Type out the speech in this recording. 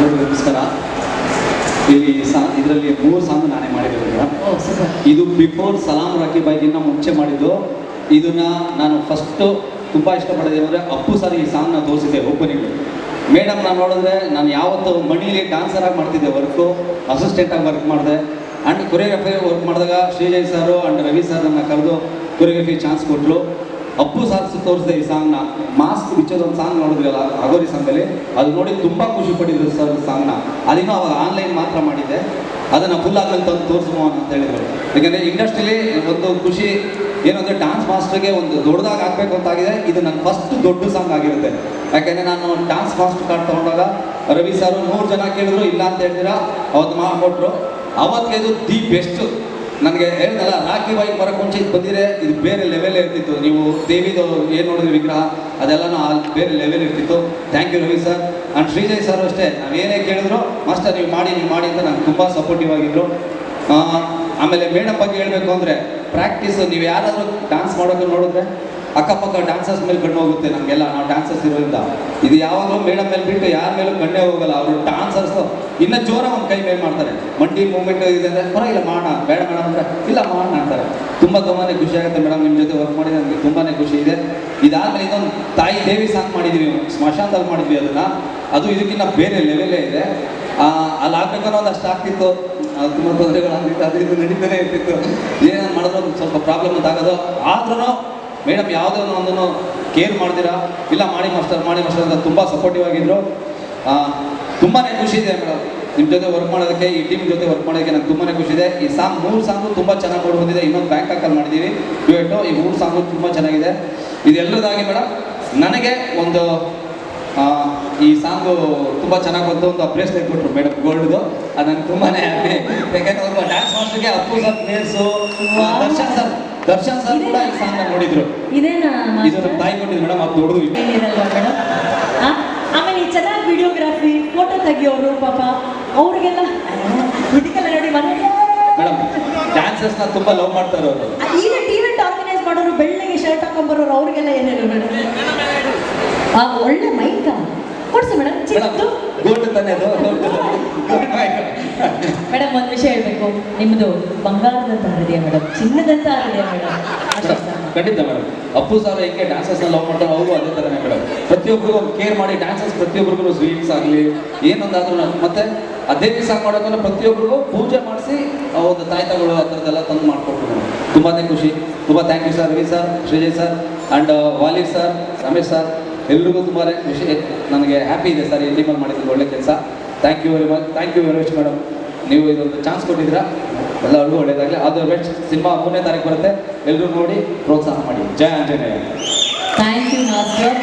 ನಮಸ್ಕಾರ ಇಲ್ಲಿ ಇದರಲ್ಲಿ ಮೂರು ಸಾಂಗ್ ನಾನೇ ಮಾಡಿದ್ದೆ ಇದು ಬಿಫೋರ್ ಸಲಾಂ ರಾಕಿ ಬಾಯ್ಗಿನ್ನ ಮುಂಚೆ ಮಾಡಿದ್ದು. ಇದನ್ನ ನಾನು ಫಸ್ಟ್ ತುಂಬ ಇಷ್ಟಪಡಿದೆ ಅಂದರೆ ಅಪ್ಪು ಸರ್ ಈ ಸಾಂಗ್ನ ತೋರಿಸಿದ್ದೆ ಓಪನಿಂಗ್ ಮೇಡಮ್ ನಾನು ನೋಡಿದ್ರೆ ನಾನು ಯಾವತ್ತು ಮಣಿಲಿ ಡಾನ್ಸರ್ ಆಗಿ ಮಾಡ್ತಿದ್ದೆ ವರ್ಕು ಅಸಿಸ್ಟೆಂಟಾಗಿ ವರ್ಕ್ ಮಾಡಿದೆ. ಆ್ಯಂಡ್ ಕೊರಿಯೋಗ್ರಫಿ ವರ್ಕ್ ಮಾಡಿದಾಗ Srijay sir and Ravi sir ನನ್ನ ಕರೆದು ಕೊರಿಯೋಗ್ರಫಿ ಚಾನ್ಸ್ ಕೊಟ್ಟರು ಅಪ್ಪು ಸಾಧಿಸಿ ತೋರಿಸಿದೆ ಈ ಸಾಂಗ್ನ ಮಾಸ್ಕ್ ಬಿಚ್ಚೋದು ಒಂದು ಸಾಂಗ್ ನೋಡಿದ್ರಲ್ಲ ಅಗೋರಿ ಸಾಂಗಲ್ಲಿ ಅದು ನೋಡಿ ತುಂಬ ಖುಷಿ ಪಟ್ಟಿದ್ರು ಸರ್ ಸಾಂಗ್ನ ಅದಿನ್ನೂ ಅವಾಗ ಆನ್ಲೈನ್ ಮಾತ್ರ ಮಾಡಿದ್ದೆ. ಅದನ್ನು ಫುಲ್ ಆದ್ಮೇಲೆ ತಂದು ತೋರಿಸುವ ಅಂತ ಹೇಳಿದ್ರು. ಯಾಕಂದರೆ ಇಂಡಸ್ಟ್ರಿಲಿ ಒಂದು ಖುಷಿ ಏನಂದರೆ ಡಾನ್ಸ್ ಮಾಸ್ಟರ್ಗೆ ಒಂದು ದೊಡ್ಡದಾಗಿ ಆಗಬೇಕು ಅಂತಾಗಿದೆ. ಇದು ನನ್ನ ಫಸ್ಟ್ ದೊಡ್ಡ ಸಾಂಗ್ ಆಗಿರುತ್ತೆ. ಯಾಕೆಂದರೆ ನಾನು ಡಾನ್ಸ್ ಮಾಸ್ಟರ್ ಕಾರ್ಡ್ ತೊಗೊಂಡಾಗ ರವಿ ಸರ್ ನೂರು ಜನ ಕೇಳಿದ್ರು, ಇಲ್ಲ ಅಂತ ಹೇಳ್ತೀರಾ? ಅವತ್ತು ಮಾಡಿಕೊಟ್ರು ಅವತ್ತಿಗೆ ಇದು ದಿ ಬೆಸ್ಟ್ ನನಗೆ ಹೇಳ್ದಲ್ಲ ರಾಖಿ ಬಾಯಿ ಬರೋಕ್ಕೆ ಮುಂಚೆ ಇದು ಬೇರೆ ಲೆವೆಲ್ ಇರ್ತಿತ್ತು. ನೀವು ದೇವಿದು ಏನು ನೋಡಿದ್ರಿ ವಿಗ್ರಹ? ಅದೆಲ್ಲನೂ ಆ ಬೇರೆ ಲೆವೆಲ್ ಇರ್ತಿತ್ತು. Thank you Ravi sir and Srijay sir ಅಷ್ಟೇ ನಾವೇನೇ ಕೇಳಿದ್ರು, ಮಾಸ್ಟರ್, ನೀವು ಮಾಡಿ ನೀವು ಮಾಡಿ ಅಂತ ನಂಗೆ ತುಂಬ ಸಪೋರ್ಟಿವ್ ಆಗಿದ್ರು. ಆಮೇಲೆ ಮೇಡಮ್ ಬಗ್ಗೆ ಹೇಳಬೇಕು ಅಂದರೆ ಪ್ರಾಕ್ಟೀಸು ನೀವು ಯಾರಾದರೂ ಡಾನ್ಸ್ ಮಾಡೋಕೆ ನೋಡಿದ್ರೆ ಅಕ್ಕಪಕ್ಕ ಡಾನ್ಸರ್ಸ್ ಮೇಲೆ ಕಣ್ಣು ಹೋಗುತ್ತೆ ನಮಗೆಲ್ಲ. ನಾವು ಡಾನ್ಸರ್ಸ್ ಇರೋದ್ರಿಂದ. ಇದು ಯಾವಾಗಲೂ ಮೇಡಮ್ ಮೇಲೆ ಬಿಟ್ಟು ಯಾರ ಮೇಲೂ ಕಣ್ಣೇ ಹೋಗಲ್ಲ. ಅವರು ಡಾನ್ಸರ್ಸ್ ಇನ್ನೂ ಜೋರ ಒಂದು ಕೈ ಮೇಲೆ ಮಾಡ್ತಾರೆ. ಮಂಡಿ ಮೂವ್ಮೆಂಟ್ ಇದೆ ಅಂದರೆ, ಪರವಾಗಿಲ್ಲ ಮಾಡೋಣ ಬೇಡ ಮೇಡಮ್ ಅಂದರೆ, ಇಲ್ಲ ಮಾಡೋಣ ಅಂತಾರೆ. ತುಂಬ ತುಂಬಾ ಖುಷಿ ಆಗುತ್ತೆ ಮೇಡಮ್ ನಿಮ್ಮ ಜೊತೆ ವರ್ಕ್ ಮಾಡಿದ್ರೆ ನನಗೆ ತುಂಬಾ ಖುಷಿ ಇದೆ. ಇದಾದ್ಮೇಲೆ ಇದೊಂದು ತಾಯಿ ದೇವಿ ಸಾಂಗ್ ಮಾಡಿದ್ವಿ ಸ್ಮಶಾನದಲ್ಲಿ ಮಾಡಿದ್ವಿ ಅದನ್ನು. ಅದು ಇದಕ್ಕಿಂತ ಬೇರೆ ಲೆವೆಲೇ ಇದೆ. ಅಲ್ಲಿ ಆಗ್ಬೇಕನ್ನೋ ಅಷ್ಟು ಆಗ್ತಿತ್ತು. ತುಂಬ ತೊಂದರೆಗಳಾಗ್ತಿತ್ತು. ಅದು ಇದು ನಡೀತಾನೆ ಇರ್ತಿತ್ತು. ಏನೇನು ಮಾಡಿದ್ರು ಸ್ವಲ್ಪ ಪ್ರಾಬ್ಲಮ್ ಅಂತ ಆಗೋದು ಆದ್ರೂ ಮೇಡಮ್ ಯಾವುದೇ ಒಂದನ್ನು ಕೇರ್ ಮಾಡ್ತೀರಾ? ಇಲ್ಲ, ಮಾಡಿ ಮಾಸ್ಟರ್ ಮಾಡಿ ಮಾಸ್ಟರ್ ಅಂತ ತುಂಬ ಸಪೋರ್ಟಿವ್ ಆಗಿದ್ರು. ತುಂಬಾ ಖುಷಿ ಇದೆ ಮೇಡಮ್. ನಿಮ್ಮ ಜೊತೆ ವರ್ಕ್ ಮಾಡೋದಕ್ಕೆ, ಈ ಟೀಮ್ ಜೊತೆ ವರ್ಕ್ ಮಾಡೋದಕ್ಕೆ ನಂಗೆ ತುಂಬಾ ಖುಷಿ ಇದೆ. ಈ ಸಾಂಗ್, ಮೂರು ಸಾಂಗು ತುಂಬ ಚೆನ್ನಾಗಿ ಕೊಡು ಬಂದಿದೆ ಇನ್ನೊಂದು ಬ್ಯಾಂಕಾಕಲ್ಲಿ ಮಾಡಿದ್ದೀವಿ ಡ್ಯೂಯೆಟು ಈ ಮೂರು ಸಾಂಗು ತುಂಬ ಚೆನ್ನಾಗಿದೆ. ಇದೆಲ್ಲದಾಗಿ ಮೇಡಮ್, ನನಗೆ ಒಂದು ಈ ಸಾಂಗು ತುಂಬ ಚೆನ್ನಾಗಿ ಬಂತು ಒಂದು ಬ್ರೇಸ್ಲೆಟ್ ಕೊಟ್ಟರು ಮೇಡಮ್. ಗೋಲ್ಡ್ದು ಅದು ನಂಗೆ ತುಂಬಾ ಹ್ಯಾಪಿ ಯಾಕೆಂದ್ರೆ dance ಮಾಸ್ಟರ್ಗೆ Appu sir place Darshan sir. Darshan sir ಕೂಡ ಈ ಸಾಂಗ್ ನೋಡಿದ್ರು. ಇದೇನಾ ಇದು ನಮ್ಮ ತಾಯಿ ಕೊಟ್ಟಿದ್ರು ಮೇಡಮ್ ಅದು ದೊಡ್ಡದು ಏನಿರಲ್ವಾ ಮೇಡಮ್. ಆಮೇಲೆ ಈ ಚೆನ್ನಾಗಿ ವಿಡಿಯೋಗ್ರಾಫಿ ಫೋಟೋ ತೆಗಿಯೋರು ಪಾಪ ಅವ್ರಿಗೆಲ್ಲ ಇದಕ್ಕೆಲ್ಲ ನೋಡಿ ಮನೆ ಮೇಡಮ್ನ ತುಂಬಾ ಲವ್ ಮಾಡ್ತಾರೆ ಅವರು. ಈಗ ಟಿವಿ ಆರ್ಗನೈಸ್ ಮಾಡೋರು ಬೆಳ್ಳಗೆ ಶರ್ಟ್ ಹಾಕೊಂಬರೋರು ಅವ್ರಿಗೆಲ್ಲ ಏನೇನು ಮೇಡಮ್. ಆ ಒಳ್ಳೆ ಮೈಕ ಕೊಡ್ಸು ಮೇಡಮ್. ಚಿಕ್ಕದು ಗೋಲ್ಡ್ ಮೇಡಮ್ ಒಂದು ವಿಷಯ ಹೇಳ್ಬೇಕು. ನಿಮ್ಮದು ಬಂಗಾರದಂತ ಹೃದಯ ಮೇಡಮ್? ಚಿನ್ನದಂತ ಹೃದಯ ಮೇಡಮ್? ಖಂಡಿತ ಮೇಡಮ್. ಅಪ್ಪು ಸರ್ ಹೆಂಗೆ ಡ್ಯಾನ್ಸಸ್ ಲವ್ ಮಾಡ್ತಾರೆ ಅವರು ಅದೇ ಥರನೇ ಮೇಡಮ್. ಪ್ರತಿಯೊಬ್ಬರಿಗೂ ಕೇರ್ ಮಾಡಿ ಡ್ಯಾನ್ಸರ್ಸ್ ಪ್ರತಿಯೊಬ್ಬರಿಗೂ ಸ್ವೀಟ್ಸ್ ಆಗಲಿ ಏನೊಂದಾದ್ರೂ ಮತ್ತೆ ಅದೇ ದಿವಸ ಮಾಡೋದನ್ನ ಪ್ರತಿಯೊಬ್ಬರಿಗೂ ಪೂಜೆ ಮಾಡಿಸಿ ಒಂದು ತಾಯ್ತಗಳು ಆ ಥರದ್ದೆಲ್ಲ ತಂದು ಮೇಡಮ್. ತುಂಬಾ ಖುಷಿ. ತುಂಬ thank you sir Ravi sir Srijay sir and Vali sir Ramesh sir ಎಲ್ರಿಗೂ ತುಂಬಾ ವಿಷಯ ನನಗೆ ಹ್ಯಾಪಿ ಇದೆ ಸರ್, ಎಲ್ಲಿ ಮೇಲೆ ಮಾಡಿದ್ದು ಒಳ್ಳೆ ಕೆಲಸ. Thank you very much thank you very much madam ನೀವು ಇದೊಂದು ಚಾನ್ಸ್ ಕೊಟ್ಟಿದ್ದೀರಾ? ಎಲ್ಲವರ್ಗೂ ಒಳ್ಳೆಯದಾಗಲಿ ಅದು ಬೆಸ್ಟ್ ಸಿನಿಮಾ ಮೂರನೇ ತಾರೀಕು ಬರುತ್ತೆ. ಎಲ್ಲರೂ ನೋಡಿ ಪ್ರೋತ್ಸಾಹ ಮಾಡಿ. ಜಯ ಆಂಜನೇಯ. Thank you master